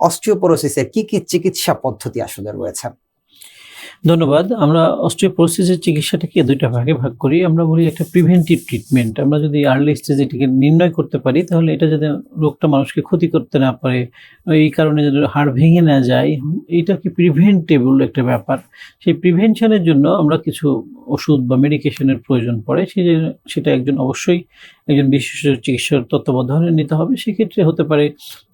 অস্টিওপোরোসিসের কি কি চিকিৎসা পদ্ধতি আসলে রয়েছে? ধন্যবাদ। আমরা অস্ট্রিওপোরোসিসের চিকিৎসাটাকে দুইটা ভাগে ভাগ করি। আমরা বলি একটা প্রিভেন্টিভ ট্রিটমেন্ট আমরা যদি আর্লি স্টেজে এটাকে নির্ণয় করতে পারি, তাহলে এটা যাতে রোগটা মানুষকে ক্ষতি করতে না পারে, এই কারণে যদি হাড় ভেঙে না যায়, এটা কি প্রিভেন্টেবল একটা ব্যাপার? সেই প্রিভেনশনের জন্য আমরা কিছু ওষুধ বা মেডিকেশনের প্রয়োজন পড়ে। সেই সেটা একজন অবশ্যই একজন বিশেষ চিকিৎসার তত্ত্বাবধানে নিতে হবে, সেক্ষেত্রে হতে পারে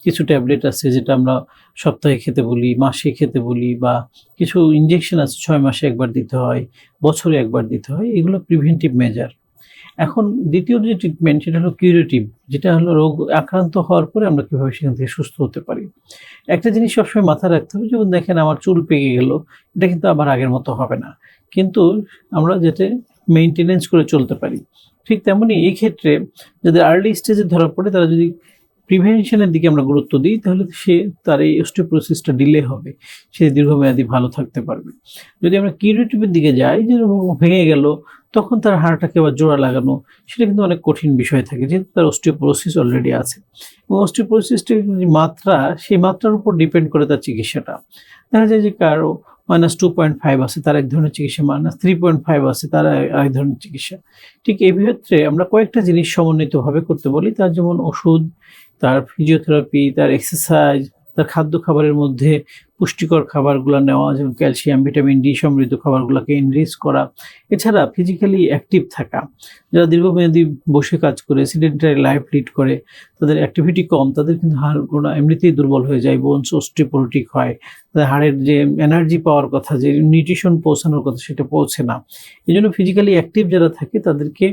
কিছু ট্যাবলেট আছে যেটা আমরা সপ্তাহে খেতে বলি, মাসে খেতে বলি বা কিছু ইঞ্জেকশন আছে, ছয় মাসে একবার দিতে হয়, বছরে একবার দিতে হয়, এগুলো প্রিভেন্টিভ মেজার এখন দ্বিতীয় যে ট্রিটমেন্ট সেটা হলো কিউরেটিভ যেটা হলো রোগ আক্রান্ত হওয়ার পরে আমরা কীভাবে সেখান থেকে সুস্থ হতে পারি। একটা জিনিস সবসময় মাথায় রাখতে হবে, যেমন দেখেন আমার চুল পেকে গেল, এটা কিন্তু আবার আগের মতো হবে না। কিন্তু আমরা যাতে মেনটেনেন্স করে চলতে পারি ঠিক তেমনি এই ক্ষেত্রে যাদের আর্লি স্টেজে ধরা পড়ে, তারা যদি প্রিভেনশনের দিকে আমরা গুরুত্ব দিই, তাহলে সে তার এই অস্টিওপ্রোসিসটা ডিলে হবে। সে দীর্ঘমেয়াদী ভালো থাকতে পারবে। যদি আমরা কিউরেটিভের দিকে যাই, যে ভেঙে গেল, তখন তার হাড়টাকে আবার জোড়া লাগানো, সেটা কিন্তু অনেক কঠিন বিষয় থাকে, যেহেতু তার অস্টিওপোরোসিস অলরেডি আছে। এবং অস্টিওপোরোসিসটির মাত্রা, সেই মাত্রার উপর ডিপেন্ড করে তার চিকিৎসাটা। দেখা যায় যে কারও মাইনাস টু পয়েন্ট ফাইভ আছে, তার এক ধরনের চিকিৎসা, মাইনাস থ্রি পয়েন্ট ফাইভ আছে, তার এক ধরনের চিকিৎসা। ঠিক এই ক্ষেত্রে আমরা কয়েকটা জিনিস সমন্বিতভাবে করতে বলি, তার যেমন ওষুধ, তার ফিজিওথেরাপি তার এক্সারসাইজ তার খাদ্য খাবারের মধ্যে পুষ্টিকর খাবারগুলো নেওয়া যেমন ক্যালসিয়াম, ভিটামিন ডি সমৃদ্ধ খাবারগুলোকে এনরিচ করা। এছাড়া ফিজিক্যালি অ্যাক্টিভ থাকা। যারা দীর্ঘমেয়াদী বসে কাজ করে সিডেন্টারি লাইফ লিড করে, তাদের অ্যাক্টিভিটি কম, তাদের কিন্তু হাড় হাড়গুলো এমনিতেই দুর্বল হয়ে যায় বোনস অস্টিপোলিটিক হয়। তাদের হাড়ের যে এনার্জি পাওয়ার কথা, যে নিউট্রিশন পৌঁছানোর কথা, সেটা পৌঁছে না। এই জন্য ফিজিক্যালি অ্যাক্টিভ যারা থাকে, তাদেরকে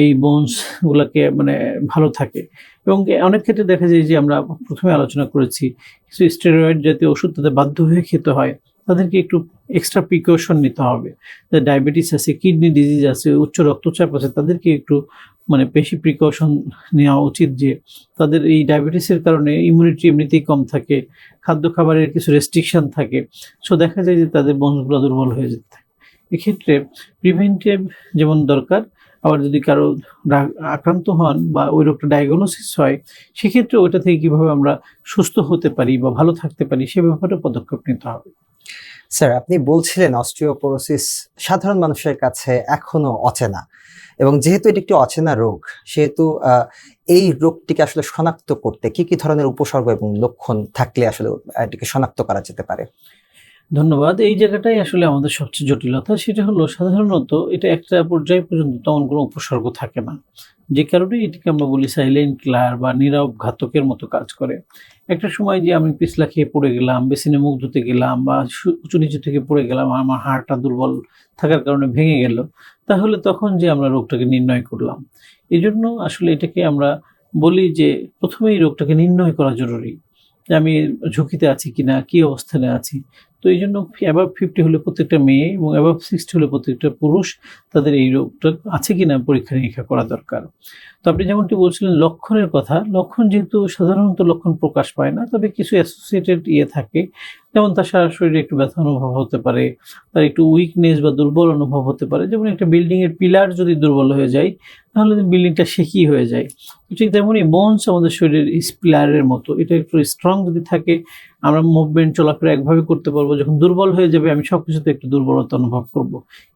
এই বোনসগুলোকে মানে ভালো থাকে। এবং অনেক ক্ষেত্রে দেখা যায় যে আমরা প্রথমে আলোচনা করেছি, কিছু স্টেরয়েড জাতীয় ওষুধ তাদের বাধ্য হয়ে খেতে হয়, তাদেরকে একটু এক্সট্রা প্রিকশন নিতে হবে। ডায়াবেটিস আছে কিডনি ডিজিজ আছে, উচ্চ রক্তচাপ আছে, তাদেরকে একটু মানে বেশি প্রিকশন নেওয়া উচিত যে, তাদের এই ডায়াবেটিসের কারণে ইমিউনিটি এমনিতেই কম থাকে, খাদ্য খাবারের কিছু রেস্ট্রিকশন থাকে। সো দেখা যায় যে তাদের বন্ধগুলো দুর্বল হয়ে যেতে থাকে। এক্ষেত্রে প্রিভেন্টিভ যেমন দরকার আবার যদি কারও আক্রান্ত হন বা ওই রোগটা ডায়াগনোসিস হয়, সেক্ষেত্রে ওইটা থেকে কীভাবে আমরা সুস্থ হতে পারি বা ভালো থাকতে পারি, সে ব্যাপারে পদক্ষেপ নিতে হবে। স্যার আপনি বলছিলেন অস্টিওপোরোসিস সাধারণ মানুষের কাছে এখনও অচেনা এবং যেহেতু এটি একটি অচেনা রোগ, সেহেতু এই রোগটিকে আসলে শনাক্ত করতে কি কি ধরনের উপসর্গ এবং লক্ষণ থাকলে আসলে এটিকে শনাক্ত করা যেতে পারে? ধন্যবাদ। এই জায়গাটাই আসলে আমাদের সবচেয়ে জটিলতা। সেটা হলো, সাধারণত এটা একটা পর্যায় পর্যন্ত তেমন কোনো উপসর্গ থাকে না। যে কারণে এটিকে আমরা বলি সাইলেন্ট কিলার বা নীরব ঘাতকের মতো কাজ করে। একটা সময় যে আমি পিছলা খেয়ে পড়ে গেলাম, বেসিনে মুখ ধুতে গেলাম বা উঁচু নিচু থেকে পড়ে গেলাম আমার হাড়টা দুর্বল থাকার কারণে ভেঙে গেল, তাহলে তখন যে আমরা রোগটাকে নির্ণয় করলাম। এই জন্য আসলে এটাকে আমরা বলি যে প্রথমেই রোগটাকে নির্ণয় করা জরুরি। আমি ঝুঁকিতে আছি কিনা, কি অবস্থানে আছি তো এই জন্য অ্যাবাভ ফিফটি হলে প্রত্যেকটা মেয়ে এবং অ্যাবাভ সিক্সটি হলে প্রত্যেকটা পুরুষ তাদের এই রোগটা আছে কিনা পরীক্ষা নিরীক্ষা করা দরকার। তো আপনি যেমনটি বলছিলেন লক্ষণের কথা, লক্ষণ যেহেতু সাধারণত লক্ষণ প্রকাশ পায় না, তবে কিছু অ্যাসোসিয়েটেড ইয়ে থাকে, যেমন তার সারা শরীরে একটু ব্যথা অনুভব হতে পারে, তার একটু উইকনেস বা দুর্বল অনুভব হতে পারে, যেমন একটা বিল্ডিংয়ের পিলার যদি দুর্বল হয়ে যায়, তাহলে বিল্ডিংটা শেকি হয়ে যায়। ঠিক তেমনই বোনস আমাদের শরীরের পিলারের মতো, এটা একটু স্ট্রং যদি থাকে, আমরা মুভমেন্ট চলাফেরা একভাবে করতে পারব যখন দুর্বল হয়ে যাবে, আমি সব কিছুতে একটু দুর্বলতা অনুভব করব।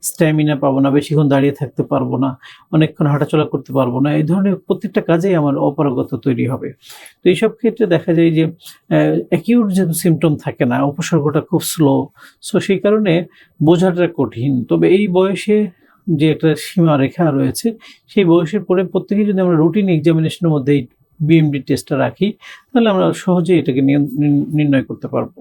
স্ট্যামিনা পাবো না, বেশিক্ষণ দাঁড়িয়ে থাকতে পারব না, অনেকক্ষণ হাঁটাচলা করতে পারব না, এই ধরনের প্রত্যেকটা কাজেই আমার অপারগতা তৈরি হবে। তো এইসব ক্ষেত্রে দেখা যায় যে অ্যাকিউট যে সিমটম থাকে না, উপসর্গটা খুব স্লো সো সেই কারণে বোঝাটা কঠিন। তবে এই বয়সে যে একটা সীমা রেখা রয়েছে, সেই বয়সের পরে প্রত্যেকেই যদি আমরা রুটিন এক্সামিনেশনের মধ্যে বিএমডি টেস্টটা রাখি, তাহলে আমরা সহজেই এটাকে নির্ণয় করতে পারব।